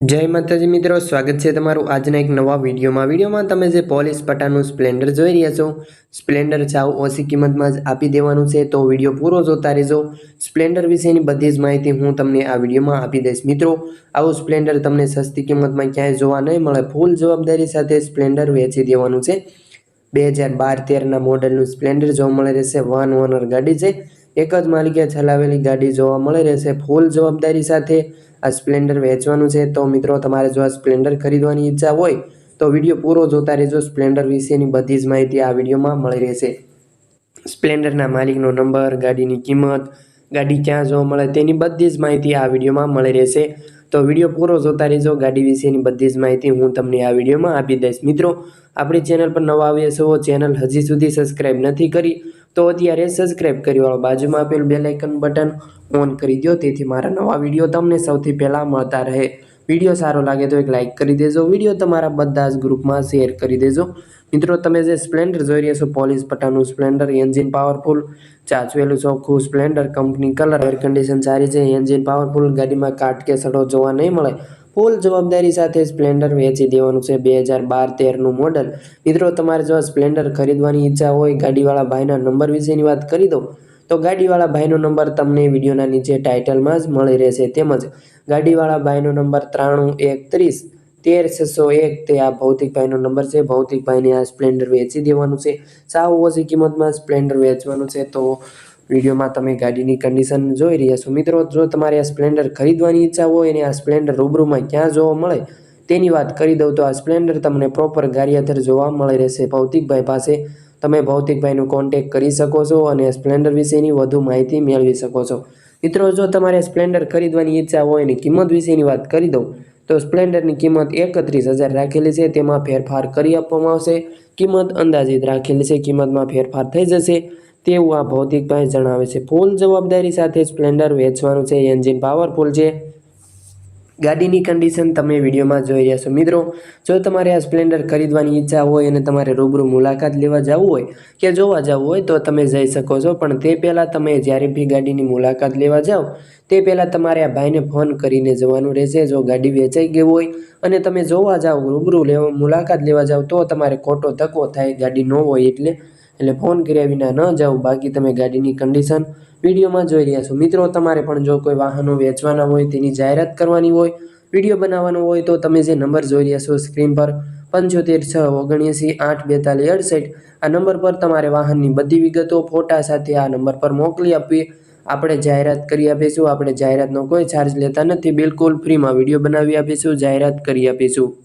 જય માતાજી મિત્રો, સ્વાગત છે તમારું આજના એક નવા વિડીયોમાં. વિડીયોમાં તમે જે પોલીસ પટાનું સ્પ્લેન્ડર જોઈ રહ્યા છો, સ્પ્લેન્ડર ચાવ ઓછી કિંમતમાં જ આપી દેવાનું છે, તો વીડિયો પૂરો જોતા રહેજો. સ્પ્લેન્ડર વિશેની બધી જ માહિતી હું તમને આ વિડીયોમાં આપી દઈશ. મિત્રો, આવું સ્પ્લેન્ડર તમને સસ્તી કિંમતમાં ક્યાંય જોવા નહીં મળે. ફૂલ જવાબદારી સાથે સ્પ્લેન્ડર વેચી દેવાનું છે. બે હજાર બાર તેરના મોડલનું સ્પ્લેન્ડર જોવા મળે રહેશે. વન ઓનર ગાડી છે. એક જ માલિકે ચલાવેલી ગાડી જોવા મળે રહેશે. ફૂલ જવાબદારી સાથે આ સ્પ્લેન્ડર વેચવાનું છે, તો મિત્રો તમારે જો આ સ્પ્લેન્ડર ખરીદવાની ઈચ્છા હોય, તો વીડિયો પૂરો જોતા રહેજો. સ્પ્લેન્ડર વિશેની બધી જ માહિતી આ વિડીયોમાં મળી રહેશે. સ્પ્લેન્ડરના માલિકનો નંબર, ગાડીની કિંમત, ગાડી ક્યાં જોવા મળે તેની બધી જ માહિતી આ વિડીયોમાં મળી રહેશે. તો વીડિયો પૂરો જોતા રહેજો. ગાડી વિશેની બધી જ માહિતી હું તમને આ વિડીયોમાં આપી દઈશ. મિત્રો, આપણી ચેનલ પર નવા આવ્યા છો, ચેનલ હજી સુધી સબસ્ક્રાઈબ નથી કરી, તો અત્યારે સબસ્ક્રાઈબ કરી વાળો. બાજુમાં આપેલું બેલાઇકન બટન ઓન કરી દો તેથી મારા નવા વીડિયો તમને સૌથી પહેલાં મળતા રહે. વીડિયો સારો લાગે તો એક લાઇક કરી દેજો. વીડિયો તમારા બધા જ ગ્રુપમાં શેર કરી દેજો. મિત્રો, તમે જે સ્પ્લેન્ડર જોઈ રહ્યા છો પોલીસ પટ્ટાનું સ્પ્લેન્ડર એન્જિન પાવરફુલ ચાચવેલું ચોખ્ખું Splendor, company colour air condition સારી છે એન્જિન પાવરફુલ ગાડીમાં કાટ કે સડો જોવા નહીં મળે. ફૂલ જવાબદારી સાથે સ્પ્લેન્ડર વેચી દેવાનું છે બે હજાર બાર તેરનું મોડલ મિત્રો, તમારે જો સ્પ્લેન્ડર ખરીદવાની ઈચ્છા હોય, ગાડીવાળા ભાઈના નંબર વિશેની વાત કરી દો તો ગાડીવાળા ભાઈનો નંબર તમને વિડીયોના નીચે ટાઇટલમાં જ મળી રહેશે. તેમજ ગાડીવાળા ભાઈનો નંબર ત્રાણું એક ત્રીસ, તેર છસો એક, તે આ ભૌતિકભાઈનો નંબર છે. ભૌતિકભાઈને આ સ્પ્લેન્ડર વેચી દેવાનું છે. સાવ ઓછી કિંમતમાં સ્પ્લેન્ડર વેચવાનું છે. તો વિડીયોમાં તમે ગાડીની કન્ડિશન જોઈ રહ્યા છો. મિત્રો, જો તમારે આ સ્પ્લેન્ડર ખરીદવાની ઈચ્છા હોય અને આ સ્પ્લેન્ડર રૂબરૂમાં ક્યાં જોવા મળે તેની વાત કરી દઉં તો આ સ્પ્લેન્ડર તમને પ્રોપર ગારિયાધર જોવા મળી રહેશે. ભૌતિકભાઈ પાસે તમે ભૌતિકભાઈનો કોન્ટેક કરી શકો છો અને સ્પ્લેન્ડર વિશેની વધુ માહિતી મેળવી શકો છો. મિત્રો, જો તમારે સ્પ્લેન્ડર ખરીદવાની ઈચ્છા હોય અને કિંમત વિશેની વાત કરી દઉં, તો સ્પ્લેન્ડરની કિંમત એકત્રીસ હજાર રાખેલી છે. તેમાં ફેરફાર કરી આપવામાં આવશે. કિંમત અંદાજિત રાખેલી છે. કિંમતમાં ફેરફાર થઈ જશે. તેવું આ ભૌતિકભાઈ જણાવે છે. ફૂલ જવાબદારી સાથે સ્પ્લેન્ડર વેચવાનું છે. એન્જિન પાવરફુલ છે. ગાડીની કન્ડિશન તમે વિડીયોમાં જોઈ રહ્યા છો. મિત્રો, જો તમારે આ સ્પ્લેન્ડર ખરીદવાની ઈચ્છા હોય અને તમારે રૂબરૂ મુલાકાત લેવા જવું હોય કે જોવા જવું હોય તો તમે જઈ શકો છો. પણ તે પહેલાં તમે જ્યારે બી ગાડીની મુલાકાત લેવા જાઓ, તે પહેલાં તમારે આ ભાઈને ફોન કરીને જવાનું રહેશે. જો ગાડી વેચાઈ ગઈ હોય અને તમે જોવા જાઓ, રૂબરૂ લેવા મુલાકાત લેવા જાઓ, તો તમારે ખોટો ધક્કો થાય, ગાડી ન હોય એટલે એટલે ફોન કર્યા વિના ન જાઓ. બાકી તમે ગાડીની કન્ડિશન વિડીયોમાં જોઈ રહ્યા છો. મિત્રો, તમારે પણ જો કોઈ વાહનો વેચવાના હોય, તેની જાહેરાત કરવાની હોય, વીડિયો બનાવવાનો હોય, તો તમે જે નંબર જોઈ રહ્યા છો સ્ક્રીન પર, પંચોતેર છ ઓગણએંસી આઠ બેતાલીસ અડસઠ, આ નંબર પર તમારે વાહનની બધી વિગતો, ફોટા સાથે આ નંબર પર મોકલી આપવી. આપણે જાહેરાત કરી આપીશું. આપણે જાહેરાતનો કોઈ ચાર્જ લેતા નથી. બિલકુલ ફ્રીમાં વીડિયો બનાવી આપીશું. જાહેરાત કરી આપીશું.